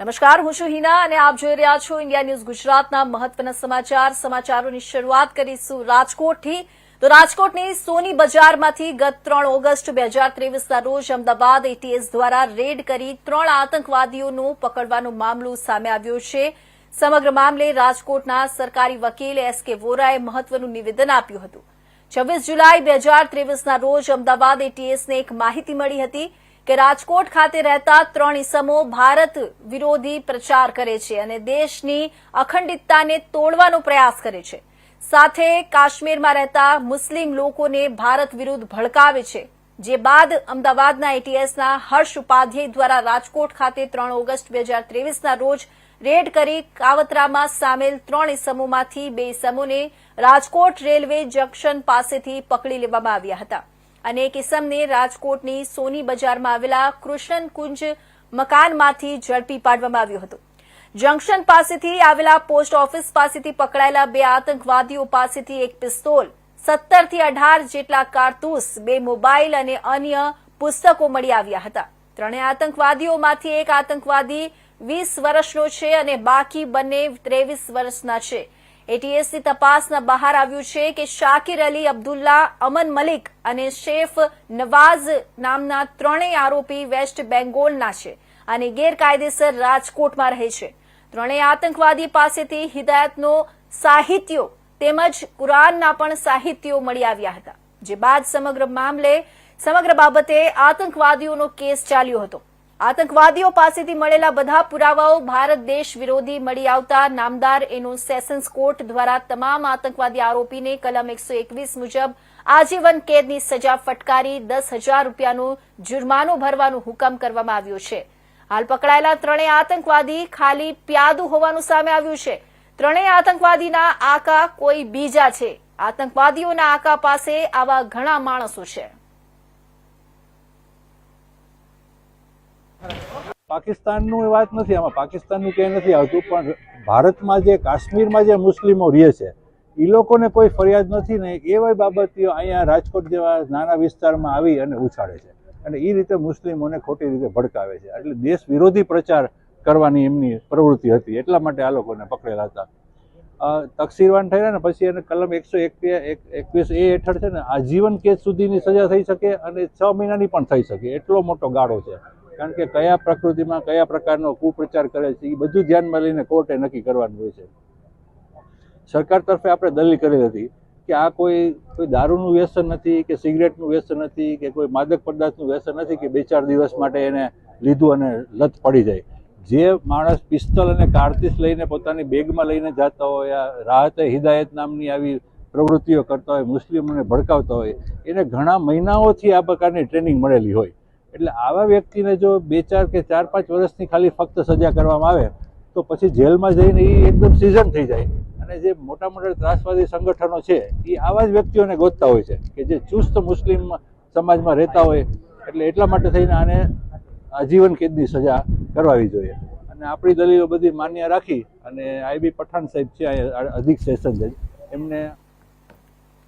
નમસ્કાર, હું છું હિના અને આપ જોઈ રહ્યા છો ઇન્ડિયા ન્યૂઝ ગુજરાતના મહત્વના સમાચાર. સમાચારોની શરૂઆત કરીશું રાજકોટથી. તો રાજકોટની સોની બજારમાંથી ગત ત્રણ ઓગસ્ટ બે હજાર ત્રેવીસના રોજ અમદાવાદ એટીએસ દ્વારા રેડ કરી ત્રણ આતંકવાદીઓનું પકડવાનો મામલો સામે આવ્યો છે. સમગ્ર મામલે રાજકોટના સરકારી વકીલ એસ કે વોરાએ મહત્વનું નિવેદન આપ્યું હતું. છવ્વીસ જુલાઈ બે હજાર ત્રેવીસના રોજ અમદાવાદ એટીએસને એક માહિતી મળી હતી કે રાજકોટ ખાતે રહેતા ત્રણ ઇસમો ભારત વિરોધી પ્રચાર કરે છે અને દેશની અખંડિતતાને તોડવાનો પ્રયાસ કરે છે. સાથે કાશ્મીરમાં રહેતા મુસ્લિમ લોકોને ભારત વિરુદ્ધ ભડકાવે છે. જે બાદ અમદાવાદના એટીએસના હર્ષ ઉપાધ્યાય દ્વારા રાજકોટ ખાતે ત્રણ ઓગસ્ટ બે હજાર ત્રેવીસના રોજ રેડ કરી કાવતરામાં સામેલ ત્રણ ઇસમોમાંથી બે ઇસમોને રાજકોટ રેલવે જંકશન પાસેથી પકડી લેવામાં આવ્યા હતા. અને એક ઇસમને રાજકોટની સોની બજારમાં આવેલા કૃષ્ણ કુંજ મકાનમાંથી ઝડપી પાડવામાં આવ્યો હતો. જંકશન પાસેથી આવેલા પોસ્ટ ઓફિસ પાસેથી પકડાયેલા બે આતંકવાદીઓ પાસેથી એક પિસ્તોલ, સત્તરથી અઢાર જેટલા કારતૂસ, બે મોબાઈલ અને અન્ય પુસ્તકો મળી આવ્યા હતા. ત્રણેય આતંકવાદીઓમાંથી એક આતંકવાદી વીસ વર્ષનો છે અને બાકી બંને ત્રેવીસ વર્ષના છે. એટીએસની તપાસના બહાર આવ્યું છે કે શાકિર અલી, અબ્દુલ્લા, અમન મલિક અને શેફ નવાઝ નામના ત્રણેય આરોપી વેસ્ટ બેંગોલના છે અને ગેરકાયદેસર રાજકોટમાં રહે છે. ત્રણેય આતંકવાદી પાસેથી હિદાયતનો સાહિત્યો તેમજ કુરાનના પણ સાહિત્યો મળી આવ્યા હતા. જે બાદ સમગ્ર મામલે સમગ્ર બાબતે આતંકવાદીઓનો કેસ ચાલ્યો હતો. આતંકવાદીઓ પાસેથી મળેલા બધા પુરાવાઓ ભારત દેશ વિરોધી મળી આવતા નામદાર એનો સેશન્સ કોર્ટ દ્વારા તમામ આતંકવાદી આરોપીને કલમ એકસો એકવીસ મુજબ આજીવન કેદની સજા ફટકારી દસ હજાર રૂપિયાનો જુર્માનો ભરવાનો હુકમ કરવામાં આવ્યો છે. હાલ પકડાયેલા ત્રણેય આતંકવાદી ખાલી પ્યાદુ હોવાનું સામે આવ્યું છે. ત્રણેય આતંકવાદીના આકા કોઈ બીજા છે. આતંકવાદીઓના આકા પાસે આવા ઘણા માણસો છે. પાકિસ્તાનનું એ વાત નથી, આમાં પાકિસ્તાનનું ક્યાંય નથી આવતું, પણ ભારતમાં જે, કાશ્મીરમાં જે મુસ્લિમો રહે છે એ લોકોને કોઈ ફરિયાદ નથી ને એવા બાબતીઓ અહીંયા રાજકોટ જેવા નાના વિસ્તારમાં આવી અને ઉછાળે છે. અને એ રીતે મુસ્લિમોને ખોટી રીતે ભડકાવે છે. એટલે દેશ વિરોધી પ્રચાર કરવાની એમની પ્રવૃત્તિ હતી. એટલા માટે આ લોકોને પકડેલા હતા. તકસીરવાન થયેલા ને પછી એને કલમ એકસો એકવીસ એ હેઠળ છે ને આજીવન કેસ સુધીની સજા થઈ શકે અને છ મહિનાની પણ થઈ શકે. એટલો મોટો ગાળો છે. કારણ કે કયા પ્રકૃતિમાં કયા પ્રકારનો કુપ્રચાર કરે છે એ બધું ધ્યાનમાં લઈને કોર્ટે નક્કી કરવાનું હોય છે. સરકાર તરફે આપણે દલીલ કરેલી હતી કે આ કોઈ કોઈ દારૂનું વ્યસન નથી, કે સિગરેટનું વ્યસન નથી, કે કોઈ માદક પદાર્થનું વ્યસન નથી કે બે ચાર દિવસ માટે એને લીધું અને લત પડી જાય. જે માણસ પિસ્તલ અને કારતીસ લઈને પોતાની બેગમાં લઈને જતા હોય રાહતે હિદાયત નામની આવી પ્રવૃત્તિઓ કરતા હોય, મુસ્લિમોને ભડકાવતા હોય, એને ઘણા મહિનાઓથી આ પ્રકારની ટ્રેનિંગ મળેલી હોય. એટલે આવા વ્યક્તિને જો બે ચાર કે ચાર પાંચ વર્ષની ખાલી ફક્ત સજા કરવામાં આવે, તો પછી જેલમાં જઈને એ એકદમ સિઝન થઈ જાય. અને જે મોટા મોટા ત્રાસવાદી સંગઠનો છે એ આવા જ વ્યક્તિઓને ગોતતા હોય છે, કે જે ચુસ્ત મુસ્લિમ સમાજમાં રહેતા હોય. એટલે એટલા માટે થઈને આને આજીવન કેદની સજા કરવાવી જોઈએ. અને આપણી દલીલો બધી માન્ય રાખી અને આઈબી પઠાણ સાહેબ છે અધિક સેશન જજ, એમને